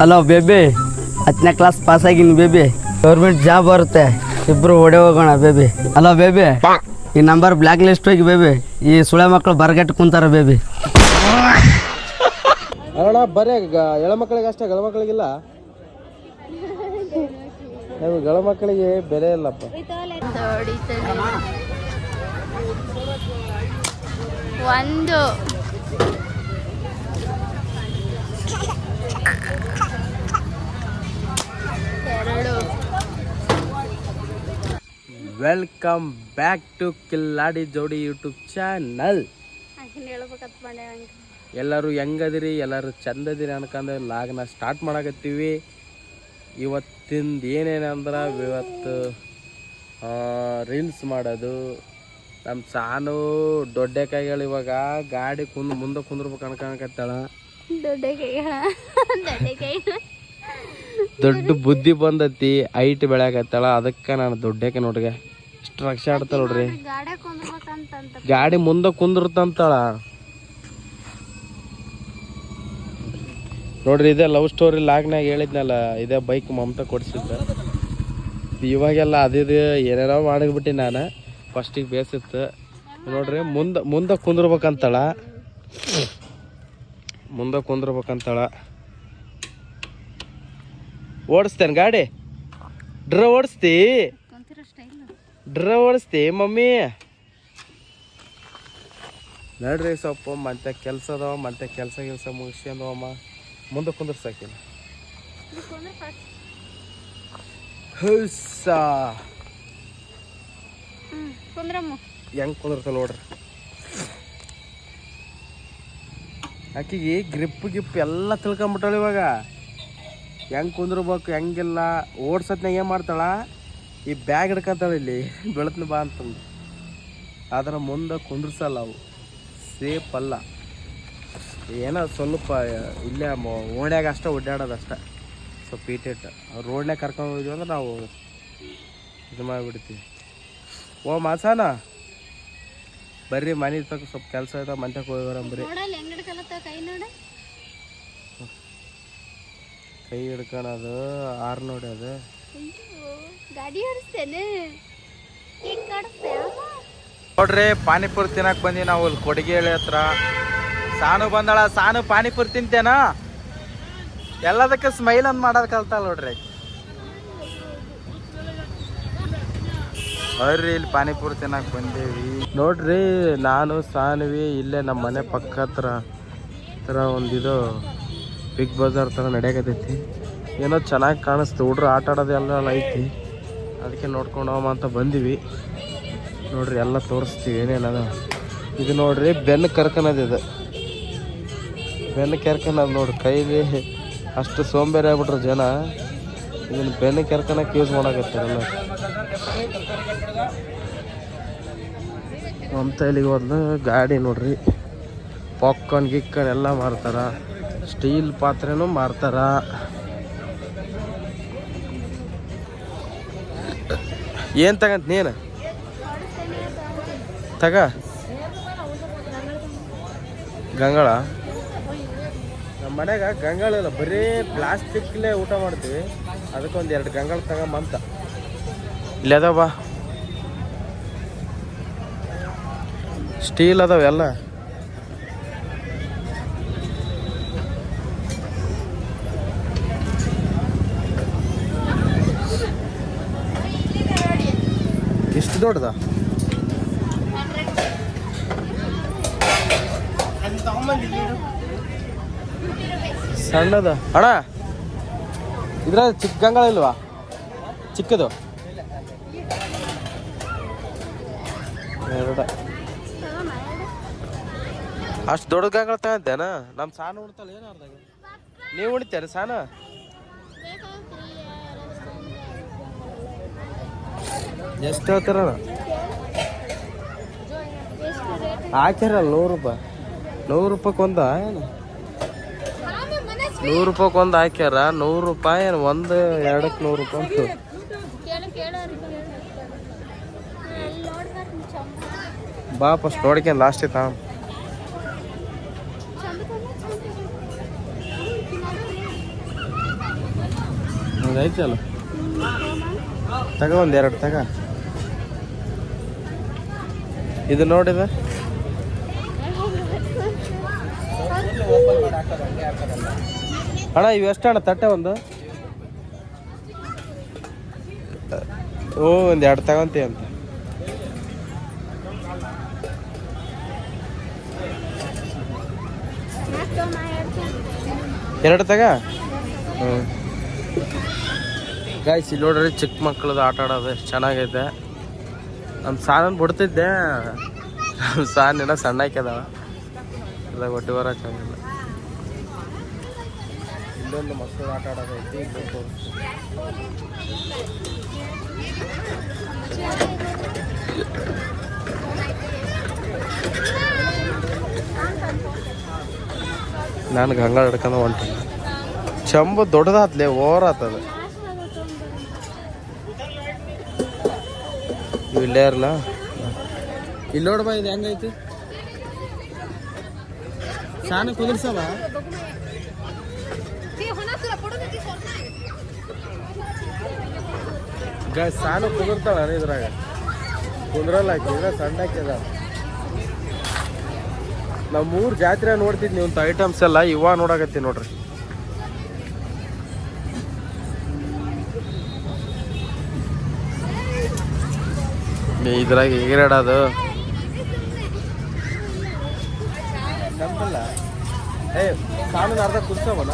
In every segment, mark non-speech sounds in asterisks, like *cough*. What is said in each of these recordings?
Hello baby ಹತ್ತನೇ class pass ಆಗಿನಿ baby government job ಬರುತ್ತೆ. ಇಬ್ರು ಓಡೇ ಹೋಗೋಣ ಬೇಬಿ ಅಲೋ ಬೇಬಿ ಈ ನಂಬರ್ ಬ್ಲ್ಯಾಕ್ ಲಿಸ್ಟ್ ಹೋಗಿ ಬೇಬಿ ಈ ಸುಳೆ ಮಕ್ಕಳು ಬರಗಟ್ಟು ಕುಂತಾರ ಬೇಬಿ ಅಣ್ಣ ಬರೇ ಎಳ ಮಕ್ಕಳಿಗೆ ಅಷ್ಟೇ ಗಳ ಮಕ್ಕಳಿಗಿಲ್ಲ ಗಳ ಮಕ್ಕಳಿಗೆ ಬೆಲೆ ಇಲ್ಲಪ್ಪ. ಒಂದು ವೆಲ್ಕಮ್ ಬ್ಯಾಕ್ ಟು ಕಿಲ್ಲಾಡಿ ಜೋಡಿ ಯೂಟ್ಯೂಬ್ ಚಾನಲ್ ಎಲ್ಲರೂ ಹೆಂಗದಿರಿ ಎಲ್ಲರೂ ಚಂದದಿರಿ ಅನ್ಕಂದ್ರೆ ಲಾಗ್ನ ಸ್ಟಾರ್ಟ್ ಮಾಡಕತ್ತೀವಿ. ಇವತ್ತಿಂದ ಏನೇನಂದ್ರೆ ಇವತ್ತು ರೀಲ್ಸ್ ಮಾಡೋದು. ನಮ್ಮ ಸಾನು ದೊಡ್ಡ ಕೈಗಳು ಇವಾಗ ಗಾಡಿ ಕುಂದ್ ಮುಂದೆ ಕುಂದ್ರಬೇಕು ಅನ್ಕೊಂಡ್ಕತ್ತಾಳ ದೊಡ್ಡ ಬುದ್ಧಿ ಬಂದತಿ ಐಟ್ ಬೆಳೆಯಕತ್ತಾಳ. ಅದಕ್ಕೆ ನಾನು ದೊಡ್ಡಕ್ಕೆ ನೋಡ್ಗೆ ಇಷ್ಟು ರಕ್ಷೆ ಆಡ್ತಾಳ ನೋಡ್ರಿ. ಗಾಡಿ ಮುಂದೆ ಕುಂದಿರ್ತಂತಾಳ. ನೋಡ್ರಿ ಇದೇ ಲವ್ ಸ್ಟೋರಿ ಲಾಗ್ನಾಗ ಹೇಳಿದ್ನಲ್ಲ ಇದೇ ಬೈಕ್ ಮಮತಾ ಕೊಡ್ಸಿದ್ದ. ಇವಾಗೆಲ್ಲ ಅದಿದು ಏನೇನೋ ಮಾಡಿಬಿಟ್ಟು ನಾನು. ಫಸ್ಟಿಗೆ ಬೇಸಿತ್ತು. ನೋಡ್ರಿ ಮುಂದೆ ಮುಂದೆ ಕುಂದಿರ್ಬೇಕಂತಾಳ. ಮುಂದೆ ಕುಂದಿರ್ಬೇಕಂತಾಳ. ಓಡಿಸ್ತೇನೆ ಗಾಡಿ? ಡ್ರ ಓಡಿಸ್ತಿ? ಡ್ರ ಓಡಿಸ್ತಿ ಮಮ್ಮಿ. ನಡ್ರಿ ಸೊಪ್ಪು ಮತ್ತೆ ಕೆಲಸ ಅದಾವ ಮತ್ತೆ ಕೆಲಸ ಗಿಲ್ಸ ಮುಗಿಸ್ಕೊಂಡವಮ್ಮ ಮುಂದೆ ಕುಂದ್ರ ಸಾಕಿಲ್ಲ ಹುಸ್ಸ. ಹೆಂಗ್ ಕುಂದ್ರ ನೋಡ್ರಿ. ಆಕಿಗೆ ಗ್ರಿಪ್ ಗಿಪ್ ಎಲ್ಲ ತಿಳ್ಕೊಂಬಿಟ್ಟಾಳ ಇವಾಗ. ಹೆಂಗ್ ಕುಂದ್ರಬೇಕು ಹೆಂಗಿಲ್ಲ. ಓಡ್ಸತ್ನಾಗ ಏನು ಮಾಡ್ತಾಳ? ಈ ಬ್ಯಾಗ್ ಹಿಡ್ಕೊಂತಾಳೆ ಇಲ್ಲಿ. ಬೆಳತ್ನ ಬಾ ಅಂತಂದು ಆದ್ರೆ ಮುಂದೆ ಕುಂದ್ರಸಲ್ಲ ಅವು. ಸೇಫ್ ಅಲ್ಲ. ಏನೋ ಸ್ವಲ್ಪ ಇಲ್ಲೇ ಓಣ್ಯಾಗ ಅಷ್ಟೇ ಅಷ್ಟೇ. ಸ್ವಲ್ಪ ಈಟೇಟ್ ರೋಡ್ನಾಗ ಕರ್ಕೊಂಡು ಹೋದ್ವಿ ಅಂದ್ರೆ ನಾವು ಇದು ಮಾಡಿಬಿಡ್ತೀವಿ. ಓ ಮಾಸಾನ ಬರ್ರಿ ಮನೆ ತಕ್ಕ ಸ್ವಲ್ಪ ಕೆಲಸ ಇದೆ ಮಂತ್ಯಕ್ಕೆ ಹೋಗಿ ಬರಂಬ್ರಿ ನೋಡಲ್ಲ ಹೆಂಗ್ ಹಿಡ್ಕಲತ್ತ ಕೈ ಹಿಡ್ಕೊಳೋದು ಆರು ನೋಡಿ ಅದು ನೋಡ್ರಿ, ಪಾನಿಪುರಿ ತಿನ್ನಕ್ ಬಂದಿ ನಾವು ಇಲ್ಲಿ ಕೊಡಗೇಳಿ ಹತ್ರ. ಸಾನು ಬಂದಳ, ಸಾನು ಪಾನಿಪುರಿ ತಿಂತೇನ? ಎಲ್ಲದಕ್ಕೆ ಸ್ಮೈಲ್ ಅಂತ ಮಾಡೋದ್ ಕಲ್ತಾಳ ನೋಡ್ರಿ. ಬರ್ರಿ, ಇಲ್ಲಿ ಪಾನಿಪುರಿ ತಿನ್ನಕ್ ಬಂದೇವಿ. ನೋಡ್ರಿ, ನಾನು, ಸಾನ್ವಿ ಇಲ್ಲೇ ನಮ್ಮ ಮನೆ ಪಕ್ಕ ಹತ್ರ ಥರ ಒಂದಿದು ಬಿಗ್ ಬಜಾರ್ ಥರ ನಡೆಯಕತ್ತೈತಿ. ಏನೋ ಚೆನ್ನಾಗಿ ಕಾಣಿಸ್ತು, ಹುಡ್ರು ಆಟ ಆಡೋದೆಲ್ಲ ಐತಿ. ಅದಕ್ಕೆ ನೋಡ್ಕೊಂಡು ಅಂತ ಬಂದೀವಿ. ನೋಡ್ರಿ ಎಲ್ಲ ತೋರಿಸ್ತೀವಿ ಏನೇನದ ಇದು ನೋಡ್ರಿ ಬೆನ್ನು ಕರ್ಕನದ ಇದು. ಬೆನ್ನು ಕೆರ್ಕನದ ನೋಡ್ರಿ, ಕೈಲಿ ಅಷ್ಟು ಸೋಂಬೇರಿ ಆಗ್ಬಿಟ್ರು ಜನ. ಇದನ್ನು ಬೆನ್ನು ಕೆರ್ಕನಕ್ಕೆ ಯೂಸ್ ಮಾಡಕತ್ತಾರಲ್ಲ ಮಮತೈಲಿಗೆ ಒಂದು ಗಾಡಿ ನೋಡ್ರಿ. ಪಾಪ್ಕಾರ್ನ್ ಗಿಕ್ಕನ್ ಎಲ್ಲ ಮಾರ್ತಾರ. ಸ್ಟೀಲ್ ಪಾತ್ರೆನೂ ಮಾರ್ತಾರ. ಏನು ತಗಂತ ನೀನು? ತಗ. ಗಂಗಳ? ನಮ್ಮ ಮನೆಗೆ ಗಂಗಳ ಇಲ್ಲ, ಬರೀ ಪ್ಲಾಸ್ಟಿಕ್ಲೇ ಊಟ ಮಾಡ್ತೀವಿ. ಅದಕ್ಕೊಂದು ಎರಡು ಗಂಗಳ ತಗೊಂಬಂತ ಇಲ್ಲಿ ಅದಾವ ಸ್ಟೀಲ್ ಅದಾವ ಎಲ್ಲ. ಎಷ್ಟು ದೊಡ್ಡದ? ಸಣ್ಣದ. ಅಣ್ಣ ಇದ್ರ ಚಿಕ್ಕ ಗಂಗಳ ಇಲ್ವಾ? ಚಿಕ್ಕದು. ಅಷ್ಟು ದೊಡ್ಡ ಗಂಗಳ ತಗಂತೇನ ನಮ್ಮ ಸಾನು ಉಣ್ತಲ್ಲ ಏನು ಅರ್ಧ ನೀವು ಉಣಿತೇನೆ ಸಾನು? ಎಷ್ಟು ಹೇಳ್ತಾರ ಹಾಕ್ಯಾರಲ್ಲ ನೂರು ರೂಪಾಯಿ. ನೂರು ರೂಪಾಯಿ ಕೊಂದ ಏನು? ನೂರು ರೂಪಾಯಿ ಒಂದು ಹಾಕ್ಯಾರ, ನೂರು ರೂಪಾಯಿ ಏನು ಒಂದು ಎರಡಕ್ಕೆ ನೂರು ರೂಪಾಯಿ ಬಾ ಫಸ್ಟ್ ನೋಡ್ಕೊಂಡು ಲಾಸ್ಟ್ ತಾ ಚಂದ ಚಂದ ಐತಲ್ಲ ತಗ ಒಂದು ಎರಡು ತಗ. ಇದು ನೋಡಿದ ಅಣ್ಣ, ಇವು ಎಷ್ಟು ಅಣ್ಣ? ತಟ್ಟೆ ಒಂದು. ಓ ಒಂದು ಎರಡು ತಗೊಂತಿ ಅಂತ. ಎರಡು ತಗ? ಹ್ಞೂ ಗಾಯ್ಸ್ ಇಲ್ಲಿ ನೋಡ್ರಿ ಚಿಕ್ಕ ಮಕ್ಳದ್ದು ಆಟ ಆಡೋದು ಎಷ್ಟು ಚೆನ್ನಾಗೈತೆ. ನಮ್ಮ ಸಾನನ್ ಬಿಡ್ತಿದ್ದೆ. ನಮ್ಮ ಸಾನ್ ಏನೋ ಸಣ್ಣ ಹಾಕ್ಯದವ ಎಲ್ಲ ಚೆನ್ನಾಗಿಲ್ಲ. ಇಲ್ಲೊಂದು ಮಕ್ಕಳು ಆಟ ಆಡೋದೈತಿ ನಾನು ನನಗೆ ಹಿಡ್ಕೊಂಡು ಹೊಂಟಿ ಚಂಬ ದೊಡ್ಡದಾತ್ಲೆ ಓವರ್ ಆತದ. ಇಲ್ಲೇ ಇರಲ್ಲ. ಇಲ್ಲಿ ನೋಡಬ ಇದು ಹೆಂಗೈತಿ? ಸಾನ ಕುದುರ್ಸವ? ಸಾನು ಕುದುರ್ತಾಳ ಇದ್ರಾಗ. ಕುಂದ್ರಲ್ಲ ಹಾಕಿದ್ರೆ ಸಣ್ಣ ಹಾಕಿದ ನಾವು ಜಾತ್ರೆ ನೋಡ್ತಿದ್ವಿ ಅಂತ ಐಟಮ್ಸ್ ಎಲ್ಲ ಇವಾಗ ನೋಡಕತ್ತಿ ನೋಡ್ರಿ. ಇದ್ರಾಗ ಎಗರಾಡೋದು ಏ ಅರ್ಧ ಕುರ್ಸವಲ್ಲ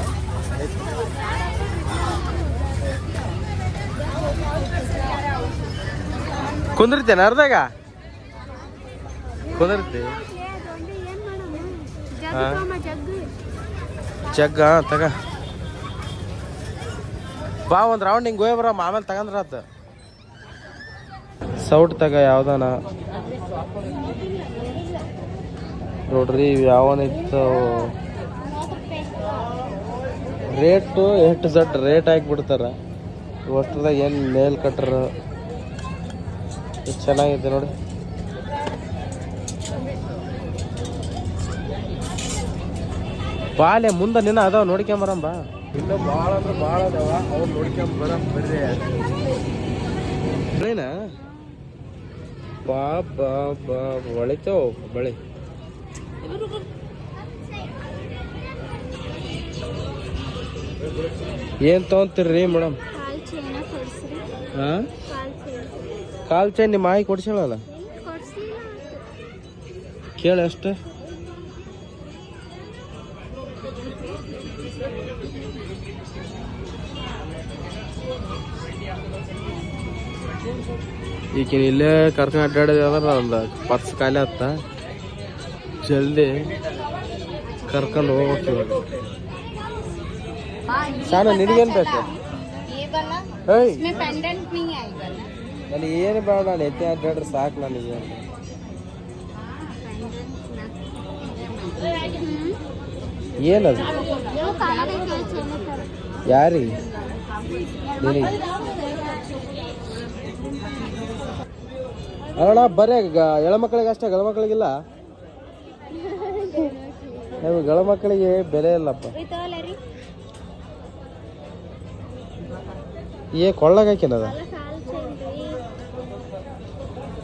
ಕುಂದಿರ್ತೇನೆ ಅರ್ಧಾಗ? ಕುಂದಿರ್ತಿ. ಹಾ. ಜಗ್ಗ. ತಗ. ಬಾ ಒಂದು ರೌಂಡ್ ಹಿಂಗೆ ಹೋಗಿ ಬರೋ ಆಮೇಲೆ ತಗಂದ್ರಾತ. ಸೌಟ್ ತಗ ಯಾವ್ದಾನ? ನೋಡ್ರಿ ಇವ್ ಯಾವನಿತ್ತು ರೇಟು ಎಷ್ಟು ಜಟ್ ರೇಟ್ ಹಾಕ್ಬಿಡ್ತಾರ. ಅಷ್ಟ್ರದಾಗ ಏನು ನೇಲ್ ಕಟ್ರ? ಚೆನ್ನಾಗಿದೆ ನೋಡಿ. ಬಾಲೆ ಮುಂದೆ ನಿನ್ನ ಅದಾವ ನೋಡ್ಕೊಂಬರಂಬ ಇಲ್ಲ ಭಾಳ ಅಂದ್ರೆ ಭಾಳ ಅದಾವ. ಅವ್ರು ನೋಡ್ಕೊಂಬರ ಬರ್ರಿ. ಬೆಳೆನಾ ಬಾ ಬಾ ಬಾ. ಹೊಳಿತಾವ ಬಳೆ ಏನ್ ತಗೊಂತೀರ್ರಿ ಮೇಡಮ್? ಹಾ? ಕಾಲ್ ಚೈನ್. ನಿಮ್ಮ ಮಾಯಿ ಕೊಡ್ಸಲ್ಲ ಕೇಳ ಎಷ್ಟು ಈಗಿನ ಇಲ್ಲೇ ಕರ್ಕೊಂಡು ಅಡ್ಡಾಡಿದ್ರೆ ಒಂದು ಪರ್ಸ್ ಖಾಲಿ ಆತ ಜಲ್ದಿ ಕರ್ಕೊಂಡು ಹೋಗ್ತೀವಿ. ಸಾಲ ನಿನಗೇನು ಬೇಕು? ಏಯ್. ನನಗೆ ಏನು ಬೇಡ ನಾನು ಎತ್ತೆ ಅಡ್ಡಾಡ್ರೆ ಸಾಕು ನನಗೆ ಏನದು? ಯಾರಿ ನಿನಗೆ? ಅಣ್ಣ ಬರೇ ಎಳಮಕ್ಕಳಿಗೆ ಅಷ್ಟೇ, ಗಂಡು ಮಕ್ಕಳಿಗಿಲ್ಲ. ನಮಗೆ ಗಂಡು ಮಕ್ಕಳಿಗೆ ಬೆಲೆ ಇಲ್ಲಪ್ಪ. ಏ ಕೊಳ್ಳಾಗ ಹಾಕಿನದ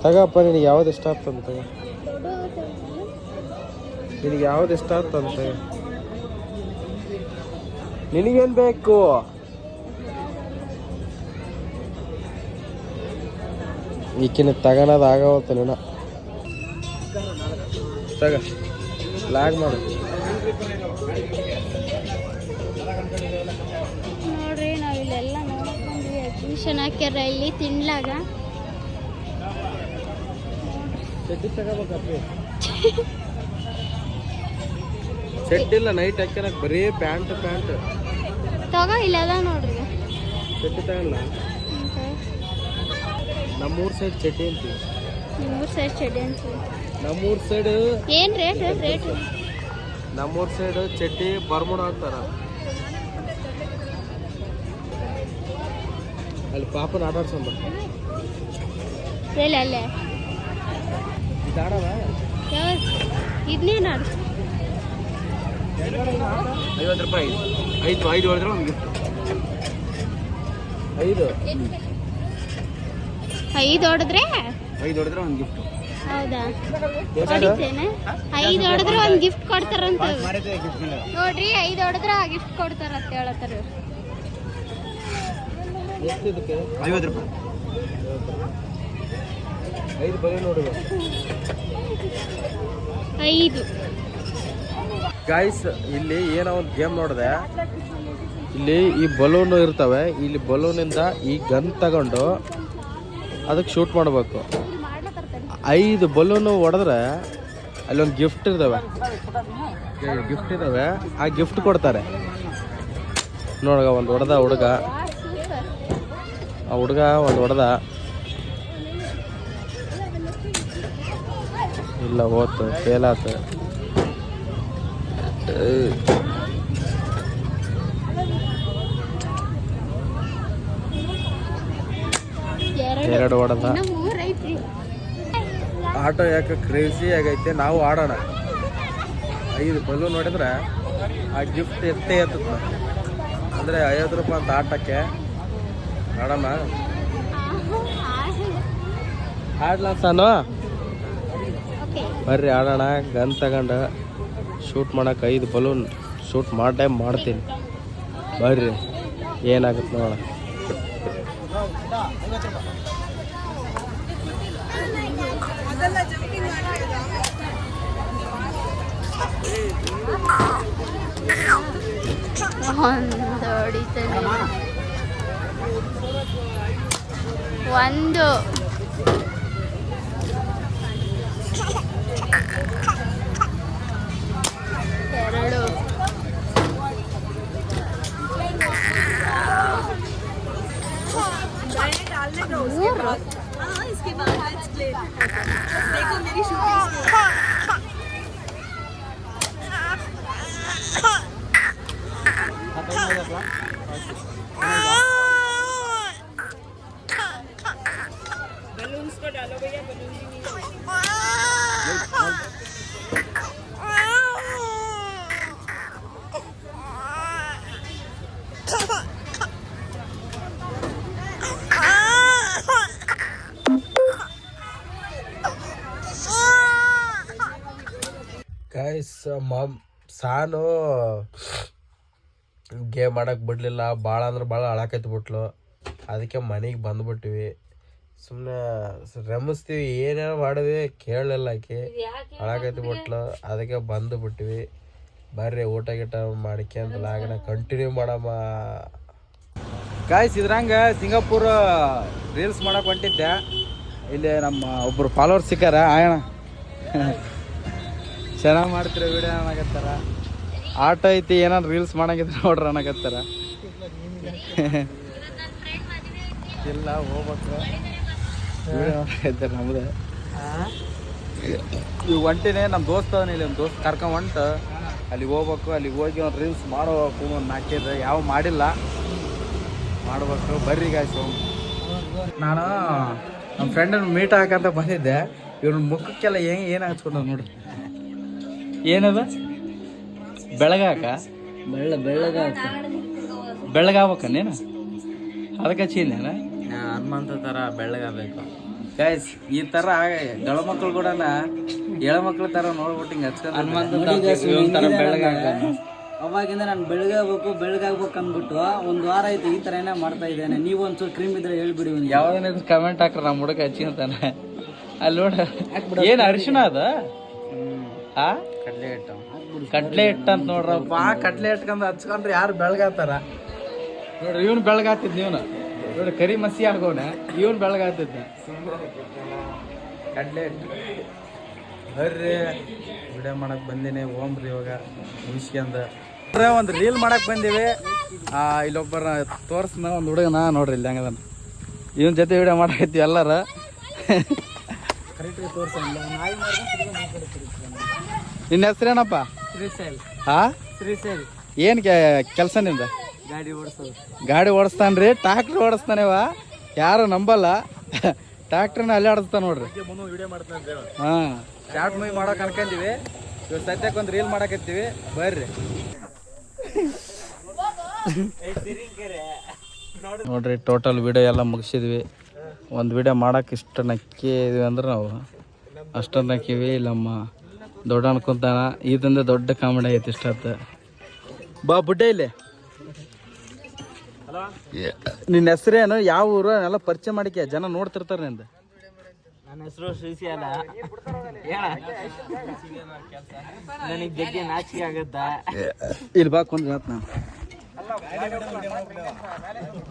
ತಗಪ್ಪ, ನಿನಗೆ ಯಾವ್ದು ಇಷ್ಟ ಆಗ್ತಂತ ನಿನಗೆ ಯಾವ್ದು ಇಷ್ಟ ಆಗ್ತಂತ ನಿನಗೇನು ಬೇಕು? ಈಕಿನ ತಗೊಳೋದು ಆಗವತ್ತ ನೀನ ತಗ. ಲಾಗ್ ಮಾಡು. ನೋಡ್ರಿ ನಾವು ಇಲ್ಲೆಲ್ಲ ನೋಡ್ಕೊಂಡ್ವಿ ಎಕ್ಸಿಬಿಷನ್ ಹಾಕ್ಯಾರ ಇಲ್ಲಿ ತಿನ್ಲಾಗ. ಸೆಟ್ ಇಲ್ಲ ನೈಟ್ ಹಾಕ್ಯನಕ್ ಬರೀ ಪ್ಯಾಂಟ್ ಪ್ಯಾಂಟ್ ತಗೋ ಇಲ್ಲೆಲ್ಲ ನೋಡ್ರಿ. ಸೆಟ್ ತಗಲ್ಲ. ನಮ್ಮೂರ್ ಸೈಡ್ ಚಡ್ಡಿ ಅಂತೀವಿ. ನಿಮ್ಮೂರ್ ಸೈಡ್ ಚಡ್ಡಿ ಅಂತೀವಿ. ನಮ್ಮೂರ್ ಸೈಡ್ ಏನ್ ರೇಟ್ ರೇಟ್ ನಮ್ಮೂರ್ ಸೈಡ್ ಚಡ್ಡಿ ಬರ್ಮುಡ ಅಂತಾರ. ಅಲ್ಲಿ ಪಾಪನ ಆಟ ಆಡ್ಸಂಬ ಎಲ್ಲಿ ಅಲ್ಲೇ? ಇದು ಆಡವ ಯಾವ ಇದನ್ನೇನು ಆಡು? ಐವತ್ತು ರೂಪಾಯಿ ಐದು. ಐದು ಹೊಡೆದ್ರೆ ಐದು? ಐದು ಹೊಡೆದ್ರೆ? ಐದು ಹೊಡೆದ್ರೆ ಒಂದು ಗಿಫ್ಟ್ ಹೌದಾ? ಹೊಡಿತೇನೆ ಐದು ಹೊಡೆದ್ರೆ ಒಂದು ಗಿಫ್ಟ್ ಕೊಡ್ತಾರಂತ. ನೋಡ್ರಿ ಐದು ಹೊಡೆದ್ರೆ ಆ ಗಿಫ್ಟ್ ಕೊಡ್ತಾರಂತ ಹೇಳತ್ತಾರ. ಐವತ್ತು ರೂಪಾಯಿ. ಐದು ಬರೀ ನೋಡಿ. ಐದು. ಗಾಯ್ಸ್ ಇಲ್ಲಿ ಏನೋ ಒಂದು ಗೇಮ್ ನೋಡಿದೆ. ಇಲ್ಲಿ ಈ ಬಲೂನ್ ಇರ್ತವೆ. ಇಲ್ಲಿ ಬಲೂನಿಂದ ಈ ಗನ್ ತಗೊಂಡು ಅದಕ್ಕೆ ಶೂಟ್ ಮಾಡಬೇಕು. ಐದು ಬಲೂನು ಹೊಡೆದ್ರೆ ಅಲ್ಲೊಂದು ಗಿಫ್ಟ್ ಇದ್ದಾವೆ ಗಿಫ್ಟ್ ಇದಾವೆ ಆ ಗಿಫ್ಟ್ ಕೊಡ್ತಾರೆ. ನೋಡಗ, ಒಂದು ಹೊಡೆದ ಹುಡುಗ. ಆ ಹುಡುಗ ಒಂದು ಹೊಡೆದ. ಇಲ್ಲ, ಹೋತು ಫೇಲ್ ಎರಡು ಹೊಡೆದ ಆಟ ಯಾಕೆ ಕ್ರೇಜಿ ಆಗೈತೆ? ನಾವು ಆಡೋಣ. ಐದು ಬಲೂನ್ ನೋಡಿದ್ರೆ ಆ ಗಿಫ್ಟ್ ಎತ್ತೇ ಎತ್ತ ಅಂದರೆ ಐವತ್ತು ರೂಪಾಯಿ ಅಂತ ಆಟಕ್ಕೆ. ಆಡಮ್ಮ ಆಡ್ಲಾ ಸಾನು? ಓಕೆ. ಬರ್ರಿ ಆಡೋಣ. ಗನ್ ತಗೊಂಡು ಶೂಟ್ ಮಾಡೋಕೆ ಐದು ಬಲೂನ್ ಶೂಟ್ ಮಾಡೇ ಮಾಡ್ತೀನಿ. ಬರ್ರಿ. ಏನಾಗುತ್ತೆ ನೋಡೋಣ. ಒಂದು ಹೊಡಿತಾನೆ ಒಂದು करो हाँ इसके बाद देखो मेरी shooting guys mum Sanu game ಆಡೋಕೆ ಬಿಡಲಿಲ್ಲ. ಭಾಳ ಅಂದ್ರೆ ಭಾಳ ಅಳಕೈತಿ ಬಿಟ್ಲು. ಅದಕ್ಕೆ ಮನೆಗೆ ಬಂದ್ಬಿಟ್ಟಿವಿ ಸುಮ್ಮನೆ ರಮಿಸ್ತೀವಿ. ಏನೇನೋ ಮಾಡಿದ್ವಿ ಕೇಳಲಿಲ್ಲ ಆಕೆ. ಅಳಕೈತಿ ಬಿಟ್ಲು. ಅದಕ್ಕೆ ಬಂದು ಬಿಟ್ಟಿವಿ ಬರ್ರಿ ಊಟ ಗೀಟ ಮಾಡ್ಕೊಂತ ಲಾಗನ ಕಂಟಿನ್ಯೂ ಮಾಡಮ್ಮ. ಗಾಯ್ಸ್ ಇದ್ರಂಗ ಸಿಂಗಾಪುರ್ ರೀಲ್ಸ್ ಮಾಡೋಕೆ ಹೊಂಟಿದ್ದೆ. ಇಲ್ಲಿ ನಮ್ಮ ಒಬ್ಬರು ಫಾಲೋವರ್ಸ್ ಸಿಕ್ಕಾರ. ಆಯಣ ಚೆನ್ನಾಗಿ ಮಾಡ್ತೀರ ವಿಡಿಯೋ ಅನ್ನಕತ್ತಾರ? ಆಟೋ ಐತಿ ಏನಾರು ರೀಲ್ಸ್ ಮಾಡಂಗಿದ್ರೆ ನೋಡ್ರಿ ಅನ್ನಕತ್ತಾರ. ಇಲ್ಲ ಹೋಗ್ಬೇಕು ಮಾಡಕತ್ತಾರ ನಮ್ದು. ಈಗ ಒಂಟಿನೇ ನಮ್ಮ ದೋಸ್ತ ಇಲ್ಲಿ, ಒಂದು ದೋಸ್ತ್ ಕರ್ಕೊಂಡ್ ಹೊಂಟು. ಅಲ್ಲಿಗೆ ಹೋಗ್ಬೇಕು, ಅಲ್ಲಿಗೆ ಹೋಗಿ ಒಂದು ರೀಲ್ಸ್ ಮಾಡಬೇಕು ಒಂದು ನಾಲ್ಕೈದು ಯಾವ ಮಾಡಿಲ್ಲ. ಮಾಡ್ಬೇಕು. ಬರ್ರಿ ಗಾಯ್ಸು ನಾನು ನಮ್ಮ ಫ್ರೆಂಡನ್ನು ಮೀಟ್ ಹಾಕಂತ ಬಂದಿದ್ದೆ. ಇವ್ರ ಮುಖಕ್ಕೆಲ್ಲ ಏನು ಏನು ಹಚ್ಕೊಂಡ ನೋಡ್ರಿ. ಏನದ? ಬೆಳಗಾಕ? ಬೆಳ್ಳ ಬೆಳ್ಳಗ ಬೆಳಗಾಗ್ಬೇಕ ನೀನು ಅದಕ್ಕೆ ಚೀನೇನ ಹನುಮಂತ ಥರ ಬೆಳ್ಳಗಾಗಬೇಕು ಗಾಯ್ಸ್ ಈ ಥರ ಗಳ ಮಕ್ಳು ಕೂಡ ಎಳ ಮಕ್ಳ ಥರ ನೋಡ್ಬಿಟ್ಟು ಹಿಂಗೆ ಹಚ್ಕೊಂಡು ಬೆಳಗಾಕ ಅವಾಗಿಂದ ನಾನು ಬೆಳಗಾಗಬೇಕು ಬೆಳಗಾಗ್ಬೇಕು ಅಂದ್ಬಿಟ್ಟು ಒಂದು ವಾರ ಆಯ್ತು ಈ ಥರನೇ ಮಾಡ್ತಾ ಇದ್ದೇನೆ. ನೀವು ಒಂಚೂರು ಕ್ರೀಮ್ ಇದ್ರೆ ಹೇಳ್ಬಿಡಿ ಯಾವ್ದನ್ನ ಕಮೆಂಟ್ ಹಾಕ್ರ ನಮ್ಮ ಹುಡುಗ ಹಚ್ಚಿ ಅಂತಾನೆ ಅಲ್ಲಿ ನೋಡ. ಏನು ಅರಿಶಿಣ ಅದ? ಆ? ಕಡ್ಲೆ ಹಿಟ್ಟು. ಕಡ್ಲೆ ಹಿಟ್ಟು ಅಂತ ನೋಡ್ರಪ್ಪ ಕಡ್ಲೆ ಇಟ್ಕೊಂಡ್ ಹಚ್ಕೊಂಡ್ರೆ ಯಾರು ಬೆಳಗಾತಾರ? ನೋಡ್ರಿ ಇವನು ಬೆಳಗಾತಿದ್ ಇವನು. ನೋಡ್ರಿ ಕರಿ ಮಸಿ ಆಗೋಣ ಇವನು ಬೆಳಗಾತಿದ್ದ ಕಡ್ಲೆ ಹಿಟ್ಟು. ಬರ್ರಿ ವಿಡಿಯೋ ಮಾಡಕ್ ಬಂದಿನಿ ಓಮ್ರಿ ಇವಾಗ ಮುಗಿಸ್ಕೊಂಡ. ಒಂದು ರೀಲ್ ಮಾಡಕ್ ಬಂದೀವಿ. ಆ ಇಲ್ಲೊಬ್ಬರ ತೋರ್ಸ್ನ ಒಂದು ಹುಡುಗನ ನೋಡ್ರಿ ಇಲ್ಲಿ ಹಂಗದ ಇವನ್ ಜೊತೆ ವಿಡಿಯೋ ಮಾಡಕತ್ತೀವಿ ಎಲ್ಲಾರ. ನಿನ್ನ ಹೆಸರೇನಪ್ಪ ಶ್ರೀಶೈಲ್. ಹಾ ಶ್ರೀಶೈಲ್. ಏನ್ ಕೆಲಸ ನಿಂದ? ಗಾಡಿ ಓಡಿಸೋದು. ಗಾಡಿ ಓಡಿಸ್ತಾನ್ರಿ ಟ್ರಾಕ್ಟರ್ ಓಡಿಸ್ತಾನೇವ ಯಾರು ನಂಬಲ್ಲ. ಟ್ರಾಕ್ಟರ್ನ ಅಲ್ಲೇ ಆಡಿಸ್ತಾನ ನೋಡ್ರಿ. ಹಾ. ಶಾರ್ಟ್ ಮೂವಿ ಮಾಡಕ್ ಅನ್ಕೊಂಡಿವಿ ಇವಾಗ ಸದ್ಯಕ್ಕೆ ಒಂದು ರೀಲ್ ಮಾಡಕತ್ತೀವಿ ಬರ್ರಿ. ನೋಡ್ರಿ ಟೋಟಲ್ ವಿಡಿಯೋ ಎಲ್ಲ ಮುಗಿಸಿದ್ವಿ. ಒಂದು ವಿಡಿಯೋ ಮಾಡೋಕೆ ಇಷ್ಟು ನಕ್ಕಿದ್ವಿ ಅಂದ್ರೆ ನಾವು. ಅಷ್ಟೊಂದು ನಕ್ಕೀವಿ ಇಲ್ಲಮ್ಮ. ದೊಡ್ಡ ಅನ್ಕೊಂತಾನ ಇದಂದ್ರೆ ದೊಡ್ಡ ಕಾಮಿಡಿ ಐತಿ ಇಷ್ಟ ಬಾ ಬುಡ್ಡ ಇಲ್ಲಿ. ನಿನ್ನ ಹೆಸರೇನು? ಯಾವ ಊರು? ಎಲ್ಲ ಪರಿಚಯ ಮಾಡಿಕೆ. ಜನ ನೋಡ್ತಿರ್ತಾರೆ ನಿಂದ. ನನ್ನ ಹೆಸರು ಶ್ರೀಸಿ ಅಲ್ಲ ನನಗೆ ಜಗ್ಗಿ ನಾಚಿಕೆ ಆಗುತ್ತಾ? ಇಲ್ಲಿ ಬಾ ಕುಂದ್ ಹೇಳ್ತ ನಾನು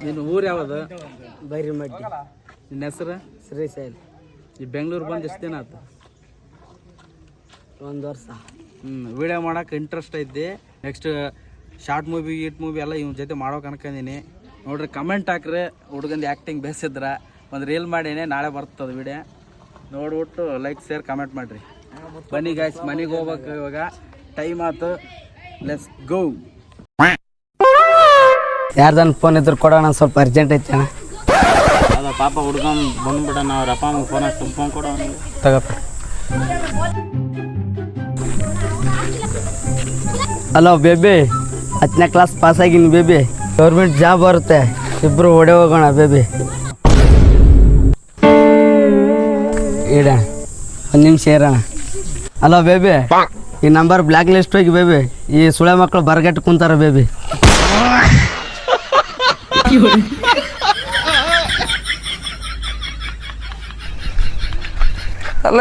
ನಿನ್ನ ಊರು ಯಾವುದು? ಬೈರಿ ಮಡ್ಡಿ ನಿನ್ನ ಹೆಸರು? ಶ್ರೀಶೈಲ್. ಈ ಬೆಂಗಳೂರು ಬಂದು ಎಷ್ಟು ದಿನ ಆಯ್ತು ಒಂದು ವರ್ಷ. ಹ್ಞೂ ವಿಡಿಯೋ ಮಾಡೋಕೆ ಇಂಟ್ರೆಸ್ಟ್ ಐತಿ. ನೆಕ್ಸ್ಟ್ ಶಾರ್ಟ್ ಮೂವಿ ಗೀಟ್ ಮೂವಿ ಎಲ್ಲ ಇವ್ನ ಜೊತೆ ಮಾಡೋಕೆ ಅನ್ಕೊಂಡಿನಿ. ನೋಡ್ರಿ ಕಮೆಂಟ್ ಹಾಕ್ರಿ ಹುಡುಗಂದು ಆ್ಯಕ್ಟಿಂಗ್ ಬೇಸಿದ್ರ ಒಂದು ರೀಲ್ ಮಾಡೀನಿ ನಾಳೆ ಬರ್ತದೆ ವಿಡಿಯೋ ನೋಡ್ಬಿಟ್ಟು ಲೈಕ್ ಶೇರ್ ಕಮೆಂಟ್ ಮಾಡಿರಿ. ಬನ್ನಿ ಗಾಯ್ಸ್ ಮನೆಗೆ ಹೋಗ್ಬೇಕು ಇವಾಗ. ಟೈಮ್ ಆಯ್ತು ಲೆಸ್ ಗೋ ಯಾರ್ದನ್ ಫೋನ್ ಇದ್ರು ಕೊಡೋಣ ಸ್ವಲ್ಪ ಅರ್ಜೆಂಟ್ ಐತೆ ಅಣ್ಣ. ಅದ ಪಾಪ ಹುಡುಗ ಬಂದ್ಬಿಡೋಣ ಅವ್ರ ಅಪ್ಪ ಅಮ್ಮ ಫೋನ್ ತುಂಬ ಫೋನ್ ಕೊಡೋಣ. ಅವನಿಗೆ ತಗಪ್ಪ. ಹಲೋ ಬೇಬಿ ಹತ್ತನೇ ಕ್ಲಾಸ್ ಪಾಸ್ ಆಗಿನ ಬೇಬಿ ಗೌರ್ಮೆಂಟ್ ಜಾಬ್ ಬರುತ್ತೆ. ಇಬ್ರು ಹೊಡೆ ಹೋಗೋಣ ಬೇಬಿ ಇಡ, ಒಂದು ನಿಮಿಷ ಇರೋಣ. ಅಲೋ ಬೇಬಿ ಈ ನಂಬರ್ ಬ್ಲ್ಯಾಕ್ ಲಿಸ್ಟ್ ಹೋಗಿ ಬೇಬಿ ಈ ಸುಳೆ ಮಕ್ಕಳು ಬರ್ಗಟ್ಟು ಕುಂತಾರ ಬೇಬಿ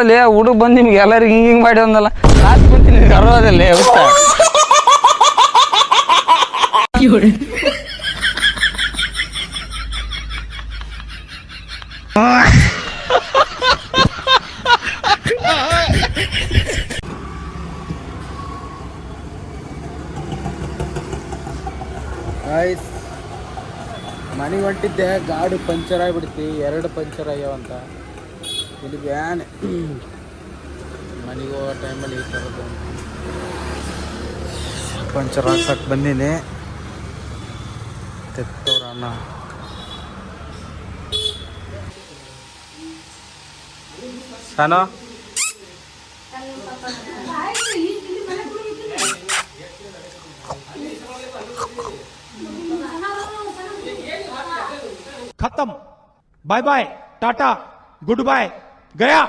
ಲೇ ಹುಡುಗ ಬಂದು ನಿಮ್ಗೆ ಎಲ್ಲರಿಗೆ ಹಿಂಗೆ ಹಿಂಗೆ ಮಾಡಿ ಅಂದಲ್ಲ. ನಾಲ್ಕು ಕುಂತೀನಿ ಅರೋದಿಲ್ಲ ಗೊತ್ತಾ ಮನೆ ಹೊಂಟಿದ್ದೆ, ಗಾಡಿ ಪಂಚರ್ ಆಗಿಬಿಡ್ತಿ, ಎರಡು ಪಂಚರ್ ಆಗ್ಯಾವಂತ ಇಲ್ಲಿ ಬ್ಯಾನ್ *coughs* ಮನೆಗೆ ಹೋಗೋ ಟೈಮಲ್ಲಿ ಈ ಥರದ್ದು ಪಂಚರ್ ಹಾಕ್ಸಕ್ಕೆ ಬಂದೀನಿ. হাতে তোরানা खत्म। Bye bye tata goodbye गया।